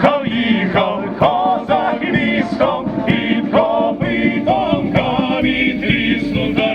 їхав, їхав, козак містом, під копитом камінь тріснута.